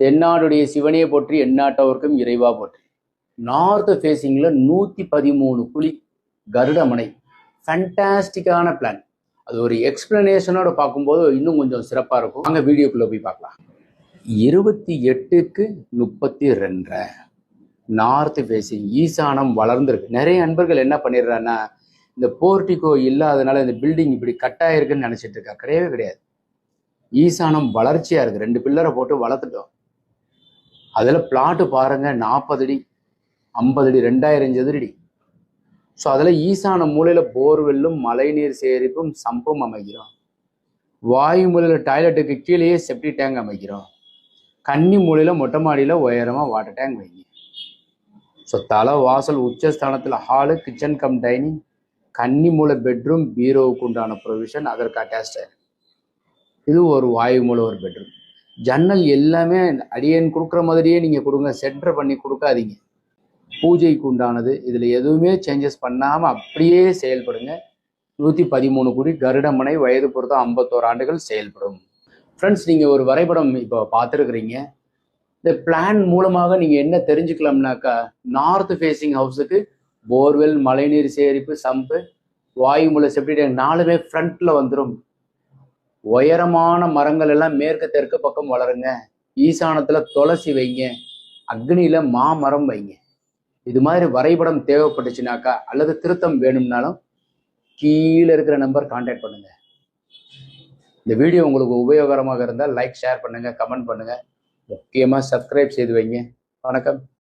தென்னாடுடைய சிவனையை போற்றி எந்நாட்டவர்க்கும் இறைவா போற்றி. நார்த் ஃபேஸிங்கில் நூற்றி பதிமூணு குழி கருடமனை. ஃபண்டாஸ்டிக்கான பிளான் அது ஒரு எக்ஸ்பிளனேஷனோட பார்க்கும்போது இன்னும் கொஞ்சம் சிறப்பாக இருக்கும். அங்கே வீடியோக்குள்ளே போய் பார்க்கலாம். இருபத்தி எட்டுக்கு முப்பத்தி ரெண்டரை. நார்த் ஃபேஸிங் ஈசானம் வளர்ந்துருக்கு. நிறைய அன்பர்கள் என்ன பண்ணிடுறாங்கன்னா இந்த போர்டிகோ இல்லாதனால இந்த பில்டிங் இப்படி கட்டாயிருக்குன்னு நினச்சிட்டு இருக்கா கிடையவே கிடையாது. ஈசானம் வளர்ச்சியாக இருக்குது ரெண்டு பில்லரை போட்டு வளர்த்துட்டோம். அதில் பிளாட்டு பாருங்கள் நாற்பது அடி ஐம்பது அடி ரெண்டாயிரம் சதுரடி ஸோ அதில் ஈசான மூலையில் போர்வெல்லும் மழைநீர் சேகரிப்பும் சம்பும் அமைக்கிறோம் வாயு மூலையில் டாய்லெட்டுக்கு கீழேயே செப்டி டேங்க் அமைக்கிறோம் கன்னி மூலையில் மொட்டை மாடியில் உயரமாக வாட்டர் டேங்க் வைங்க. ஸோ தலை வாசல் உச்சஸ்தானத்தில் ஹாலு கிச்சன் கம் டைனிங் கன்னி மூலை பெட்ரூம் பீரோவுக்கு உண்டான ப்ரொவிஷன் அதற்கு அட்டாச்சாக இது ஒரு வாயு மூலை ஒரு பெட்ரூம் ஜன்னல் எல்லாமே அடியன் கொடுக்குற மாதிரியே நீங்கள் கொடுங்க சென்டர் பண்ணி கொடுக்காதீங்க. பூஜைக்கு உண்டானது. இதில் எதுவுமே சேஞ்சஸ் பண்ணாமல் அப்படியே செயல்படுங்க. நூற்றி பதிமூணு கோடி கருடமனை வயது பொறுத்தம் ஐம்பத்தோரு ஆண்டுகள் செயல்படும். ஃப்ரெண்ட்ஸ் நீங்கள் ஒரு வரைபடம் இப்போ பார்த்துருக்குறீங்க. இந்த பிளான் மூலமாக நீங்கள் என்ன தெரிஞ்சுக்கலாம்னாக்கா நார்த் ஃபேஸிங் ஹவுஸுக்கு போர்வெல் மழைநீர் சேகரிப்பு சம்பு வாயுமூல செப்டி டேங்க் நாலுமே ஃப்ரண்ட்டில் வந்துடும் உயரமான மரங்கள் எல்லாம் மேற்கு தெற்கு பக்கம் வளருங்க. ஈசானத்துல துளசி வைங்க. அக்னியில மாமரம் வைங்க. இது மாதிரி வரைபடம் தேவைப்பட்டுச்சுனாக்கா அல்லது திருத்தம் வேணும்னாலும் கீழே இருக்கிற நம்பர் கான்டாக்ட் பண்ணுங்க. இந்த வீடியோ உங்களுக்கு உபயோகரமாக இருந்தால் லைக் ஷேர் பண்ணுங்க கமெண்ட் பண்ணுங்க. முக்கியமாக சப்ஸ்கிரைப் செய்து வைங்க. வணக்கம்.